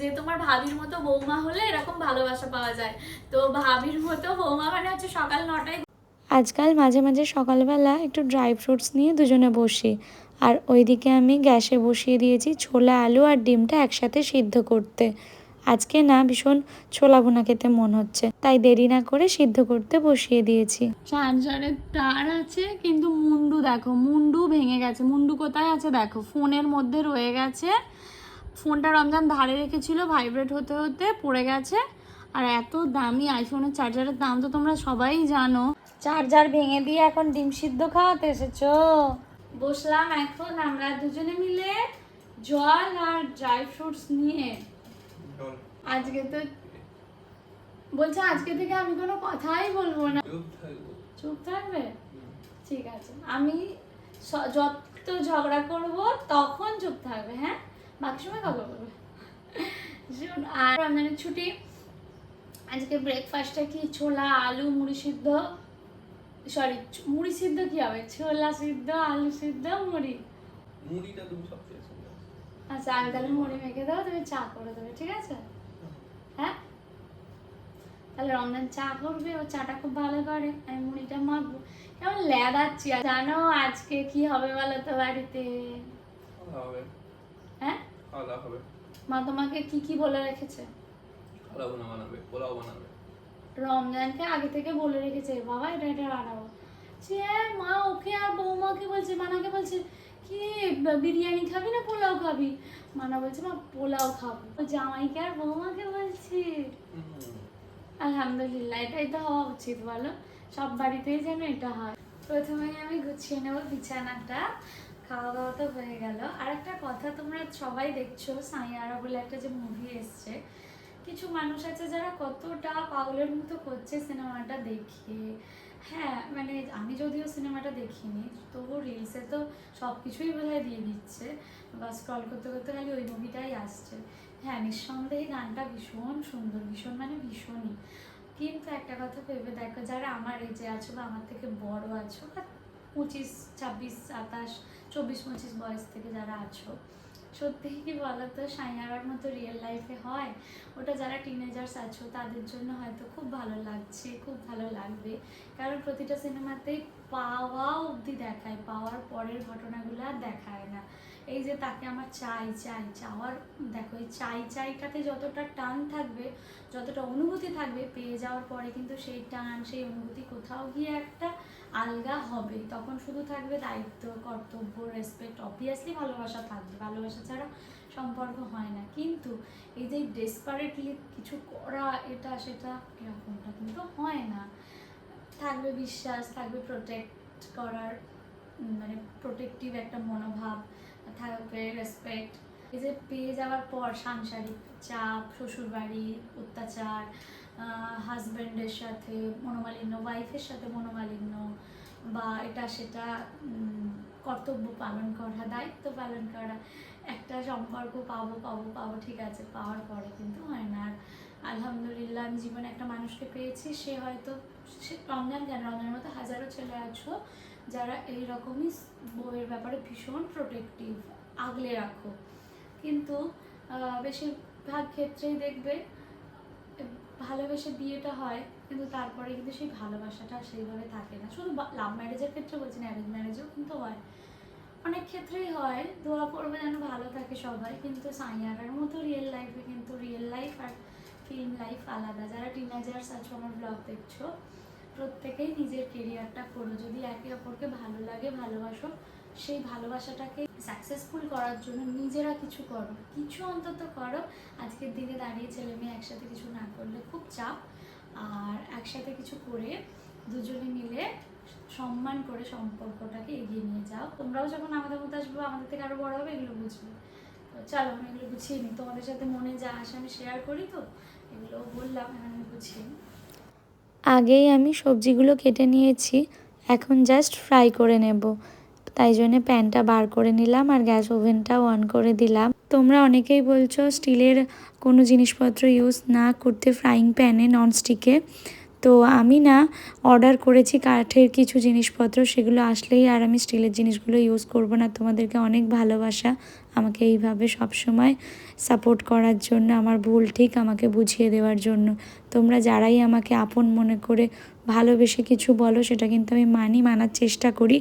যে তোমার ভাবির মতো বৌমা হলে এরকম ভালোবাসা পাওয়া যায়। তো ভাবির মতো বৌমা মানে হচ্ছে সকাল নটায় আজকাল মাঝে মাঝে সকালবেলা একটু ড্রাই ফ্রুটস নিয়ে দুজনে বসি। আর ওইদিকে আমি গ্যাসে বসিয়ে দিয়েছি ছোলা আলু আর ডিমটা একসাথে সিদ্ধ করতে। আজকে না ভীষণ ছোলা ভুনা খেতে মন হচ্ছে তাই দেরি না করে সিদ্ধ করতে বসিয়ে দিয়েছি। চার্জারের তার আছে কিন্তু মুন্ডু দেখো মুন্ডু ভেঙে গেছে। মুন্ডু কোথায় আছে দেখো? ফোনের মধ্যে রয়ে গেছে। ফোনটা রমজান ধারে রেখেছিল ভাইব্রেট হতে হতে পড়ে গেছে। আর এত দামি আইফোনের চার্জারের দাম তো তোমরা সবাই জানো। চার্জার ভেঙে দিয়ে এখন ডিম সিদ্ধ খাওয়াতে এসেছ। বসলাম এখন আমরা দুজনে মিলে জল আর ড্রাই ফ্রুটস নিয়ে। আজকে তো বলছে আজকে থেকে আমি কোনো কথাই বলব না। চুপ থাকবে। ঠিক আছে। আমি যত ঝগড়া করব তখন চুপ থাকবে হ্যাঁ? বাকি সময় কথা বলবে শোন, আর রমজানের ছুটি আজকে ব্রেকফাস্টে কি ছোলা আলু মুড়ি সিদ্ধ? সরি মুড়ি সিদ্ধ কি হবে? ছোলা সিদ্ধ আলু সিদ্ধ মুড়ি? মুড়িটা তুমি সবচেয়ে আচ্ছা আমি তাহলে মুড়ি মেখে দাও তুমি চা করে দেবে ঠিক আছে? হ্যাঁ? তাহলে রমজান চা করবে ও চাটা খুব ভালো করে আমি মুড়িটা মাখবো। কেমন ল্যাদাচ্ছি আর জানো আজকে কি হবে বলো তো বাড়িতে? হ্যাঁ? খাওয়া হবে। মা তোমাকে কি কি বলে রেখেছে? বোনা বানাবে পোলাও বানাবে। রমজানকে আগে থেকে বলে রেখেছে বাবা এটা এটা বানাবো। সে মা ওকে আর বৌমাকে বলছে মানাকে বলছে কি বিরিয়ানি খাবি না পোলাও খাবি? মানা বলছে মা পোলাও খাব। জামাইকে আর বৌমাকে বলছি। আলহামদুলিল্লাহ এটাই তো হওয়া উচিত বলো। সব বাড়িতেই যেন এটা হয়। প্রথমে আমি গুছিয়ে নেব বিছানাটা। খাওয়া দাওয়া তো হয়ে গেল। আর একটা কথা, তোমরা সবাই দেখছ সাইয়ারা বলে একটা যে মুভি এসছে। কিছু মানুষ আছে যারা কতটা পাগলের মতো করছে সিনেমাটা দেখে। হ্যাঁ মানে আমি যদিও সিনেমাটা দেখিনি তবু রিলসে তো সব কিছুই বোধহয় দিয়ে দিচ্ছে বা স্ক্রল করতে করতে খালি ওই মুভিটাই আসছে। হ্যাঁ নিঃসন্দেহে গানটা ভীষণ সুন্দর, ভীষণ মানে ভীষণই। কিন্তু একটা কথা ভেবে দেখো, যারা আমার এজে আছো বা আমার থেকে বড় আছো বা পঁচিশ, ছাব্বিশ, সাতাশ, চব্বিশ, পঁচিশ বয়স থেকে যারা আছো। সত্যিই কি বলতো? সাইনারার মতো রিয়েল লাইফে হয়। ওটা যারা টিনেজার্স আছো, তাদের জন্য হয়তো খুব ভালো লাগছে, খুব ভালো লাগবে। কারণ প্রতিটা সিনেমাতেই পাওয়া অবধি দেখায়, পাওয়ার পরের ঘটনাগুলো আর দেখায় না। এই যে তাকে আমার চাই চাই, চাওয়ার, দেখো এই চাই, চাইটাতে যতটা টান থাকবে, যতটা অনুভূতি থাকবে পেয়ে যাওয়ার পরে কিন্তু সেই টান, সেই অনুভূতি কোথাও গিয়ে একটা আলগা হবে। তখন শুধু থাকবে দায়িত্ব, কর্তব্য রেসপেক্ট অবভিয়াসলি ভালোবাসা থাকবে। ভালোবাসা ছাড়া সম্পর্ক হয় না। কিন্তু এই যে ডেসপারেটলি কিছু করা, এটা, সেটা এরকমটা কিন্তু হয় না। থাকবে বিশ্বাস, থাকবে প্রোটেক্ট করার মানে প্রোটেক্টিভ একটা মনোভাব থাকবে রেসপেক্ট এই যে পেয়ে যাওয়ার পর সাংসারিক চাপ, শ্বশুরবাড়ি অত্যাচার হাজব্যান্ডের সাথে মনোমালিন্য ওয়াইফের সাথে মনোমালিন্য, বা এটা সেটা কর্তব্য পালন করা, দায়িত্ব পালন করা, একটা সম্পর্ক পাবো পাবো পাবো, ঠিক আছে, পাওয়ার পরে কিন্তু হয় না। আর আলহামদুলিল্লাহ, আমি জীবনে একটা মানুষকে পেয়েছি, সে হয়তো, সে রমজান কেন? রমজানের মতো হাজারো ছেলে আছো যারা এই রকমই বইয়ের ব্যাপারে ভীষণ প্রোটেক্টিভ আগলে রাখো। কিন্তু বেশিরভাগ ক্ষেত্রেই দেখবে ভালোবেসে বিয়েটা হয়, কিন্তু তারপরে কিন্তু সেই ভালোবাসাটা সেইভাবে থাকে না। শুধু লাভ ম্যারেজের ক্ষেত্রে বলছি না অ্যারেঞ্জ ম্যারেজেও কিন্তু হয়। অনেক ক্ষেত্রেই হয়, দোয়া করবে যেন ভালো থাকে সবাই, কিন্তু সাইয়ারার মতো রিয়েল লাইফে কিন্তু রিয়েল লাইফ আর ফিল্ম লাইফ আলাদা। যারা টিনেজার্স আছো, আমার ব্লগ দেখছ প্রত্যেকেই নিজের কেরিয়ারটা করো। যদি একে অপরকে ভালো লাগে, ভালোবাসো, সেই ভালোবাসাটাকে সাকসেসফুল করার জন্য নিজেরা কিছু করো। কিছু অন্তত করো। আজকের দিনে দাঁড়িয়ে ছেলে মেয়ে একসাথে কিছু না করলে খুব চাপ। আর একসাথে কিছু করে দুজনে মিলে সম্মান করে সম্পর্কটাকে এগিয়ে নিয়ে যাও। তোমরাও যখন আমাদের মতো আসব, আমাদের থেকে আরও বড় হবে, এগুলো বুঝবে। তো চলো, আমি এগুলো গুছিয়ে নিই। তোমাদের সাথে মনে যা আসে আমি শেয়ার করি তো? এগুলো বললাম আমি গুছিয়ে নিই। আগেই আমি সবজিগুলো কেটে নিয়েছি, এখন জাস্ট ফ্রাই করে নেব। তাই জন্য প্যানটা বার করে নিলাম আর গ্যাস ওভেনটাও অন করে দিলাম। তোমরা অনেকেই বলছো স্টিলের কোনো জিনিসপত্র ইউজ না করতে ফ্রাইং প্যানে ননস্টিকে তো আমি না অর্ডার করেছি কাঠের কিছু জিনিসপত্র, সেগুলো আসলেই আর আমি স্টিলের জিনিসগুলো ইউজ করব না। তোমাদেরকে অনেক ভালোবাসা আমাকে এইভাবে সবসময় সাপোর্ট করার জন্য, আমার ভুল ঠিক আমাকে বুঝিয়ে দেওয়ার জন্য। তোমরা যারাই আমাকে আপন মনে করে ভালোবেসে কিছু বলো, সেটা কিন্তু আমি মানি, মানার চেষ্টা করি।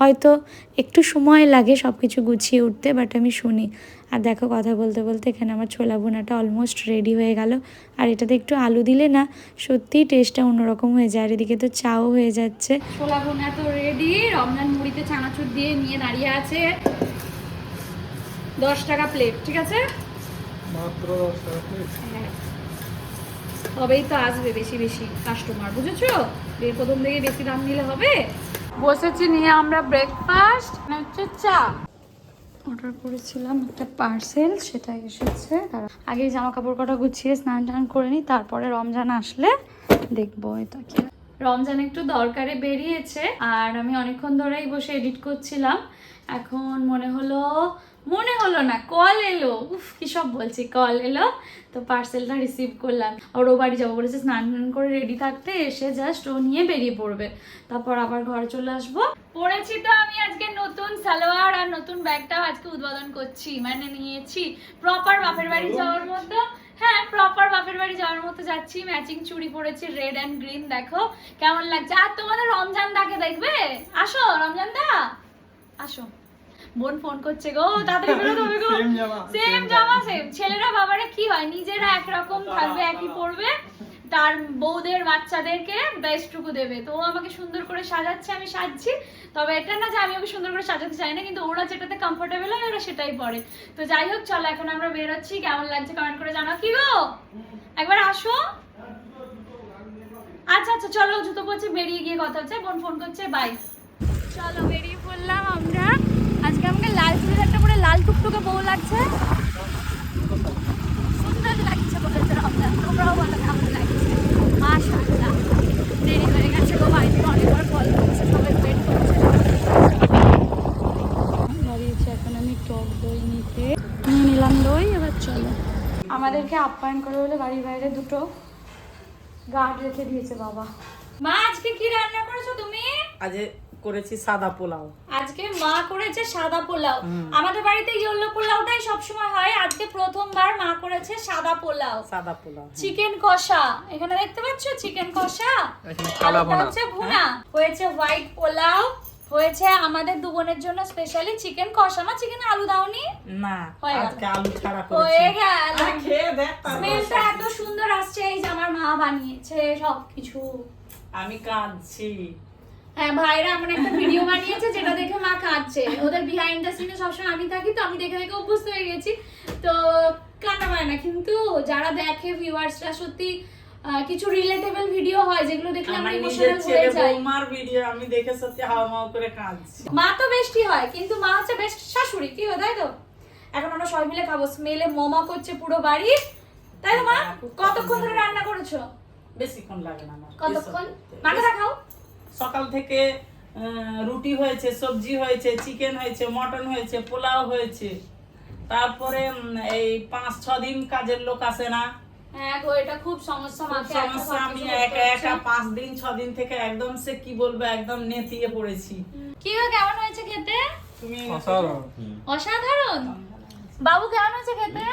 হয়তো একটু সময় লাগে সব কিছু গুছিয়ে উঠতে বাট আমি শুনি। আর দেখো কথা বলতে বলতে এখানে আমার ছোলা বোনাটা অলমোস্ট রেডি হয়ে গেল। আর এটাতে একটু আলু দিলে না সত্যিই টেস্টটা অন্যরকম হয়ে যায়। আর এদিকে তো চাও হয়ে যাচ্ছে। ছোলা বোনা তো রেডি রমজান মুড়িতে চানাচুর দিয়ে নিয়ে দাঁড়িয়ে আছে। দশ টাকা প্লেট ঠিক আছে? মাত্র দশ টাকা plate। হ্যাঁ। তবেই তো আসবে বেশি বেশি কাস্টমার বুঝেছ? এর প্রথম থেকে বেশি দাম নিলে হবে। বসেছি নিয়ে আমরা ব্রেকফাস্ট হচ্ছে চা। অর্ডার করেছিলাম একটা পার্সেল, সেটা এসেছে। আগে জামা কাপড় কটা গুছিয়ে স্নান টান করে নিই, তারপরে রমজান আসলে দেখব এটা কি রমজান একটু দরকারে বেরিয়েছে, আর আমি অনেকক্ষণ ধরেই বসে এডিট করছিলাম এখন মনে হলো মনে হলো না কল এলো। উফ, কি সব বলছি কল এলো। তো পার্সেলটা রিসিভ করলাম। আর ও বাড়ি যাব, বলেছে স্নান টান করে রেডি থাকতে এসে জাস্ট ও নিয়ে বেরিয়ে পড়বে। তারপর আবার ঘরে চলে আসব। পড়েছি তো আমি আজকে নতুন সালোয়ার আর নতুন ব্যাগটাও আজকে উদ্বোধন করছি মানে নিয়েছি। প্রপার বাপের বাড়ি যাওয়ার মতো হ্যাঁ প্রপার বাপের বাড়ি যাওয়ার মতো যাচ্ছি। ম্যাচিং চুড়ি পরেছি রেড অ্যান্ড গ্রিন দেখো কেমন লাগছে। আর তোমাদের রমজান দাকে দেখবে? আসো, রমজান দা? আসো। বোন ফোন করছে গো তাড়াতাড়ি বেরোতে হবে গো সেম জামা সেম ছেলেরা বাবারা কি হয়? নিজেরা একরকম থাকবে একই পরবে। তার বউদের বাচ্চাদেরকে বেস্টটুকু দেবে। তো ও আমাকে সুন্দর করে সাজাচ্ছে আমি সাজছি। তবে এটা না যে আমি ওকে সুন্দর করে সাজাতে চাই না কিন্তু ওরা যেটাতে কমফোর্টেবল হয় ওরা সেটাই পরে। তো যাই হোক চলো এখন আমরা বেরোচ্ছি। কেমন লাগছে কমেন্ট করে জানাও। কি গো? একবার আসো। আচ্ছা আচ্ছা চলো জুতো পরছে বেরিয়ে গিয়ে কথা হচ্ছে। বোন ফোন করছে বাই চলো বেরিয়ে পড়লাম আমরা। আজকে লাল চুড়িদারটা পরে লাল টুকটুকে বউ লাগছে। সুন্দর লাগছে বলেছে রমজান তোমরাও বলো কেমন লাগছে গো, বাড়িতে অনেকবার কল করছে, সবাই ওয়েট করছে। দাঁড়িয়েছি এখন আমি টক দই নিতে। নিলাম দই, এবার চলো। আমাদেরকে আপ্যায়ন করে বলে বাড়ির বাইরে দুটো। গার্ড রেখে দিয়েছে বাবা। মা, আজকে কি রান্না করেছ তুমি? আজ করেছি সাদা পোলাও। আজকে মা করেছে সাদা পোলাও। আমাদের বাড়িতে ইয়েলো পোলাওটাই সবসময় হয়। আজকে প্রথমবার মা করেছে সাদা পোলাও। সাদা পোলাও হ্যাঁ। চিকেন কষা। এখানে দেখতে পাচ্ছ চিকেন কষা? এখানে কালা হচ্ছে ভুনা। হয়েছে হোয়াইট পোলাও। হয়েছে আমাদের দু বোনের জন্য স্পেশালি চিকেন কষা। মা চিকেন আলু দাওনি? না হয়ে গেল। আজকে আলু ছাড়া হয়ে গেল। আরে খেয়ে দেখ স্মেলটা এত সুন্দর আসছে এই যে আমার মা বানিয়েছে সবকিছু। আমি কাঁদছি। হ্যাঁ ভাইরা এমন একটা ভিডিও বানিয়েছে যেটা দেখে মা কাঁদছে। ওদের বিহাইন্ড দ্য সিনে সবসময় আমি থাকি তো আমি দেখে দেখে অভ্যস্ত হয়ে গেছি। তো কান্না পায় না কিন্তু যারা দেখে ভিউয়ার্সরা সত্যি কিছু রিলেটেবল ভিডিও হয় যেগুলো দেখলে আমরা আমার ইমোশনাল হয়ে যাই। ভিডিও আমি দেখে সত্যি করে কাঁদছি। মা তো হয় কিন্তু মা হচ্ছে বেস্ট শাশুড়ি। কি হয় তাই তো? এখন আমরা সবাই মিলে খাব। স্মেলে মোমা করছে পুরো বাড়ি। তাই তো মা? কতক্ষণ ধরে রান্না করেছ? বেশিক্ষণ লাগে না কতক্ষণ? মাকে সকাল থেকে রুটি হয়েছে সবজি হয়েছে চিকেন হয়েছে মটন হয়েছে পোলাও হয়েছে। তারপরে এই পাঁচ ছ দিন কাজের লোক আসে না। হ্যাঁ এটা খুব সমস্যা খুব মাকে একা সমস্যা আমি একা একা পাঁচ দিন ছ দিন থেকে একদম সে কি বলব একদম নেতিয়ে পড়েছি। কি গো কেমন হয়েছে খেতে? তুমি অসাধারণ। অসাধারণ? বাবু কেমন হয়েছে খেতে?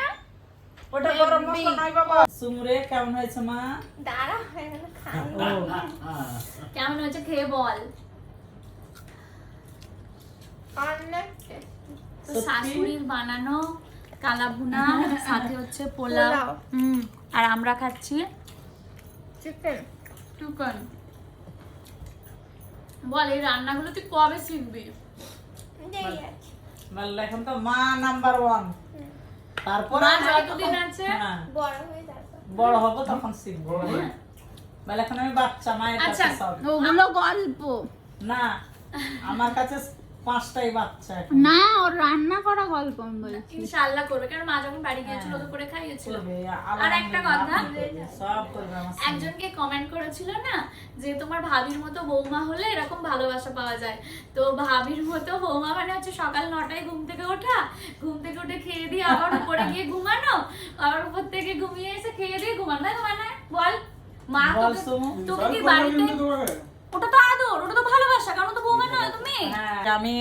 ওটা গরম মশলা নাই বাবা। সুমরে কেমন হয়েছে মা? দাঁড়া ও কেমন হয়েছে খেয়ে বল। তো শাশুড়ির বানানো কালা ভুনা সাথে হচ্ছে পোলাও। হুম আর আমরা খাচ্ছি চিকেন চিকেন বল এই রান্নাগুলো তুই কবে শিখবি? এখন তো মা নাম্বার ওয়ান তারপর যতদিন আছে হ্যাঁ, বড় হব তখন শিখব। বলে এখন আমি বাচ্চা মায়ের আচ্ছা কাছে সব ওগুলো গল্প। না আমার কাছে পাঁচটাই বাচ্চা না ওর রান্না করা গল্প আমি বলছি। ইনশাআল্লাহ করবে কারণ মা যখন বাড়ি গিয়েছিল তো করে খাইয়েছিল। আর একটা কথা সব করবে একজনকে কমেন্ট করেছিল না যে তোমার ভাবির মতো বৌমা হলে এরকম ভালোবাসা পাওয়া যায়। তো ভাবির মতো বৌমা মানে হচ্ছে সকাল নটায় ঘুম থেকে ওঠা ঘুম থেকে উঠে খেয়ে দিয়ে আবার উপরে গিয়ে ঘুমানো আবার উপর থেকে ঘুমিয়ে এসে খেয়ে দিয়ে ঘুমানো। তাই তো মানে বল মা তোকে- তোকে কি বাড়িতে ওটা তো ওটা তো ভালোবাসা কারণ তো বৌমা নয় তুমি। হ্যাঁ, আমি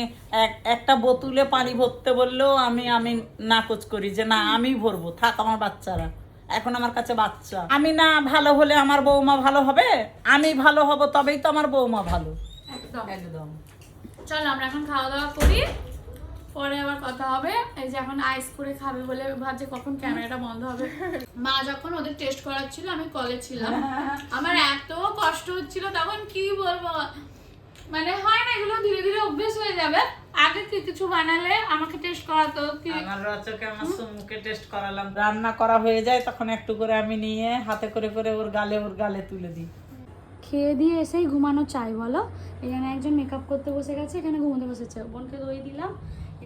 একটা বোতলে পানি ভরতে বললেও আমি আমি নাকচ করি যে না আমি ভরবো থাক আমার বাচ্চারা। এখন আমার কাছে বাচ্চা। আমি না ভালো হলে আমার বৌমা ভালো হবে? আমি ভালো হব তবেই তো আমার বৌমা ভালো। একদম। একদম। চলো আমরা এখন খাওয়া দাওয়া করি। পরে আবার কথা হবে। এই যে এখন আইস করে খাবে বলে ভাবছে কখন ক্যামেরাটা বন্ধ হবে। মা যখন ওদের টেস্ট করাচ্ছিল আমি কলে ছিলাম। আমার এত কষ্ট হচ্ছিল তখন কি বলব? মানে হয় না এগুলো ধীরে ধীরে অভ্যেস হয়ে যাবে। আগে কি কিছু বানালে আমাকে টেস্ট করাতো? কি আমার রচকে আমার সুমুকে টেস্ট করালাম। রান্না করা হয়ে যায় তখন একটু করে আমি নিয়ে হাতে করে করে ওর গালে ওর গালে তুলে দিই। খেয়ে দিয়ে এসেই ঘুমানো চাই বলো? এখানে একজন মেকআপ করতে বসে গেছে এখানে ঘুমোতে বসেছে। বোনকে দই দিলাম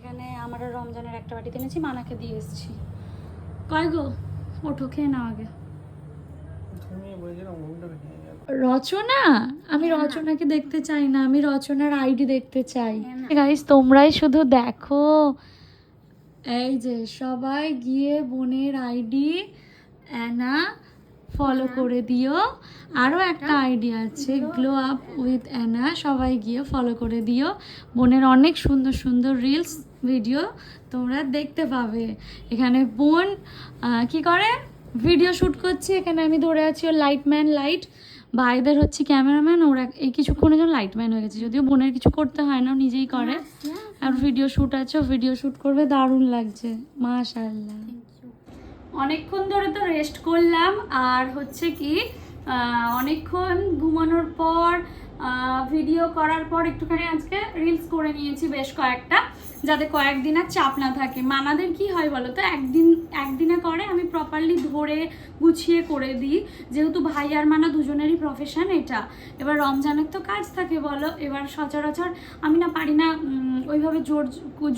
এখানে আমার রমজানের একটা বাটি কিনেছি মানাকে দিয়ে এসেছি। কয় গো? ওঠো খেয়ে নাও আগে। রচনা? আমি রচনাকে দেখতে চাই না আমি রচনার আইডি দেখতে চাই। গাইস তোমরাই শুধু দেখো। এই যে সবাই গিয়ে বোনের আইডি অ্যানা ফলো করে দিও। আরও একটা আইডি আছে গ্লো আপ উইথ অ্যানা সবাই গিয়ে ফলো করে দিও। বোনের অনেক সুন্দর সুন্দর রিলস ভিডিও তোমরা দেখতে পাবে। এখানে বোন কি করে? ভিডিও শ্যুট করছে। এখানে আমি ধরে আছি ওর লাইটম্যান লাইট ভাইদের হচ্ছে ক্যামেরাম্যান ওরা এই কিছুক্ষণের জন্য লাইটম্যান হয়ে গেছে। যদিও বোনের কিছু করতে হয় না নিজেই করে। আর ভিডিও শ্যুট আছে ভিডিও শ্যুট করবে দারুণ লাগছে। মাশাআল্লাহ। অনেকক্ষণ ধরে তো রেস্ট করলাম আর হচ্ছে কি অনেকক্ষণ ঘুমানোর পর ভিডিও করার পর একটুখানি আজকে রিলস করে নিয়েছি বেশ কয়েকটা। যাতে কয়েকদিন আর চাপ না থাকে। মানাদের কি হয় বলো তো? একদিন, একদিনে করে আমি প্রপারলি ধরে গুছিয়ে করে দিই। যেহেতু ভাই আর মানা দুজনেরই প্রফেশন এটা। এবার রমজানের তো কাজ থাকে বলো। এবার সচরাচর আমি না পারি না ওইভাবে জোর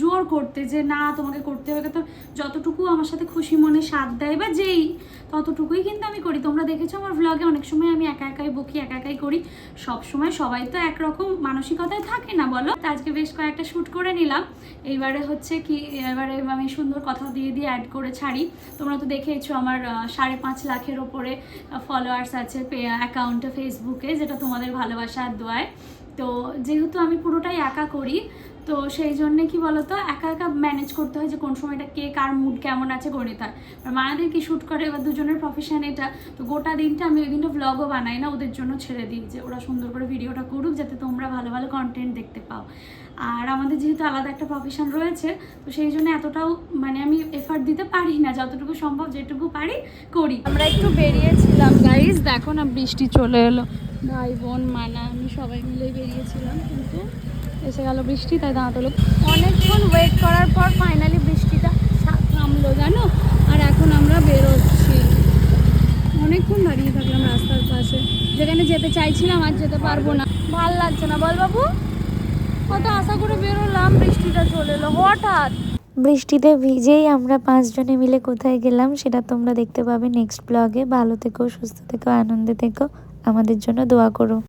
জোর করতে যে না, তোমাকে করতে হবে। তো যতটুকু আমার সাথে খুশি মনে সাথ দেয় বা যেই, ততটুকুই কিন্তু আমি করি। তোমরা দেখেছ আমার ভ্লগে অনেক সময় আমি একা একাই বকি, একা একাই করি। সব সময় সবাই তো একরকম মানসিকতায় থাকে না বলো? আজকে বেশ কয়েকটা শ্যুট করে নিলাম। এইবারে হচ্ছে কি, এবারে আমি সুন্দর কথা দিয়ে দিয়ে অ্যাড করে ছাড়ি। তোমরা তো দেখেইছো আমার সাড়ে পাঁচ লাখের ওপরে ফলোয়ার্স আছে অ্যাকাউন্টে ফেসবুকে যেটা তোমাদের ভালোবাসা দোয়ায়। তো যেহেতু আমি পুরোটাই একা করি তো সেই জন্যে কি বলতো, একা একা ম্যানেজ করতে হয় যে কোন সময়টা কে কার মুড কেমন আছে গণিত হয় আর মানাদের কি শ্যুট করে এবার দুজনের প্রফেশন এটা, তো গোটা দিনটা আমি ওই দিনটা ভ্লগও বানাই না, ওদের জন্য ছেড়ে দিই যে ওরা সুন্দর করে ভিডিওটা করুক যাতে তোমরা ভালো ভালো কন্টেন্ট দেখতে পাও। আর আমাদের যেহেতু আলাদা একটা প্রফেশন রয়েছে, তো সেই জন্য এতটাও মানে আমি এফার্ট দিতে পারি না, যতটুকু সম্ভব যেটুকু পারি করি। আমরা একটু বেরিয়েছিলাম গাইজ দেখো না বৃষ্টি চলে এলো। ভাই, বোন, মানা, আমি সবাই মিলে বেরিয়েছিলাম, কিন্তু এসে গেল বৃষ্টি, তাই দাঁড়াতে হলো। অনেকক্ষণ ওয়েট করার পর ফাইনালি বৃষ্টিটা থামলো জানো? আর এখন আমরা বেরোচ্ছি। অনেকক্ষণ দাঁড়িয়ে থাকলাম রাস্তার পাশে। যেখানে যেতে চাইছিলাম আর যেতে পারব না। ভালো লাগছে না, বল বাবু। কত আশা করে বেরোলাম, বৃষ্টিটা চলে এলো, হঠাৎ। বৃষ্টিতে ভিজেই আমরা পাঁচজনে মিলে কোথায় গেলাম, সেটা তোমরা দেখতে পাবে নেক্সট ব্লগে ভালো থেকো, সুস্থ থেকো, আনন্দে থেকো। আমাদের জন্য দোয়া করো।